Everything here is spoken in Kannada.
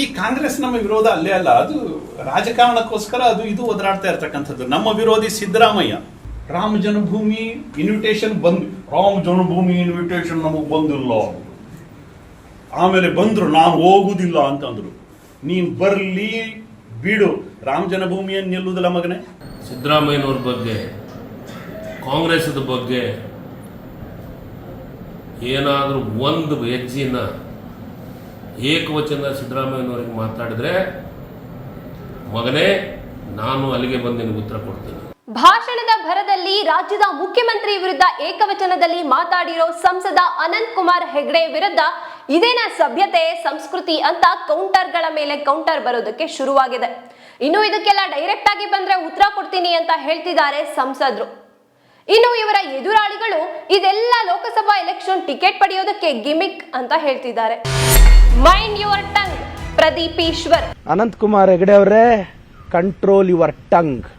ಈ ಕಾಂಗ್ರೆಸ್ ನಮ್ಮ ವಿರೋಧ ಅಲ್ಲೇ ಅಲ್ಲ, ಅದು ರಾಜಕಾರಣಕ್ಕೋಸ್ಕರ ಅದು ಇದು ಒದರಾಡ್ತಾ ಇರ್ತಕ್ಕಂಥದ್ದು. ನಮ್ಮ ವಿರೋಧಿ ಸಿದ್ದರಾಮಯ್ಯ, ರಾಮ ಜನ್ಮಭೂಮಿ ಇನ್ವಿಟೇಷನ್ ಬಂದು, ರಾಮ ಜನ್ಮಭೂಮಿ ಇನ್ವಿಟೇಷನ್ ನಮಗೆ ಬಂದಿಲ್ಲ. ಆಮೇಲೆ ಬಂದ್ರು, ನಾನು ಹೋಗುದಿಲ್ಲ ಅಂತಂದ್ರು. ನೀನ್ ಬರ್ಲಿ, ಬಿಡು. ರಾಮ ಜನ್ಮಭೂಮಿಯನ್ನು ನಿಲ್ಲುವುದಿಲ್ಲ ಮಗನೇ. ಸಿದ್ದರಾಮಯ್ಯನವ್ರ ಬಗ್ಗೆ, ಕಾಂಗ್ರೆಸ್ದ ಬಗ್ಗೆ ಏನಾದರೂ ಒಂದು ಹೆಜ್ಜೆನ ಏಕವಚನ ಸಿದ್ದರಾಮಯ್ಯನವರಿಗೆ ಮಾತಾಡಿದ್ರೆ, ಮಗನೇ, ನಾನು ಅಲ್ಲಿಗೆ ಬಂದು ನಿನಗೆ ಉತ್ತರ ಕೊಡ್ತೀನಿ. ಭಾಷಣದ ಭರದಲ್ಲಿ ರಾಜ್ಯದ ಮುಖ್ಯಮಂತ್ರಿ ವಿರುದ್ಧ ಏಕವಚನದಲ್ಲಿ ಮಾತಾಡಿರೋ ಸಂಸದ ಅನಂತ್ ಕುಮಾರ್ ಹೆಗ್ಡೆ ವಿರುದ್ಧ ಇದೇನ ಸಭ್ಯತೆ, ಸಂಸ್ಕೃತಿ ಅಂತ ಕೌಂಟರ್ಗಳ ಮೇಲೆ ಕೌಂಟರ್ ಬರೋದಕ್ಕೆ ಶುರುವಾಗಿದೆ. ಇನ್ನು ಇದಕ್ಕೆಲ್ಲ ಡೈರೆಕ್ಟ್ ಆಗಿ ಬಂದ್ರೆ ಉತ್ತರ ಕೊಡ್ತೀನಿ ಅಂತ ಹೇಳ್ತಿದ್ದಾರೆ ಸಂಸದರು. ಇನ್ನು ಇವರ ಎದುರಾಳಿಗಳು ಇದೆಲ್ಲ ಲೋಕಸಭಾ ಎಲೆಕ್ಷನ್ ಟಿಕೆಟ್ ಪಡೆಯೋದಕ್ಕೆ ಗಿಮಿಕ್ ಅಂತ ಹೇಳ್ತಿದ್ದಾರೆ. Mind your tongue Pradeep Eshwar Anant Kumar Hegde ಅವರೇ ಕಂಟ್ರೋಲ್ ಯುವರ್ ಟಂಗ್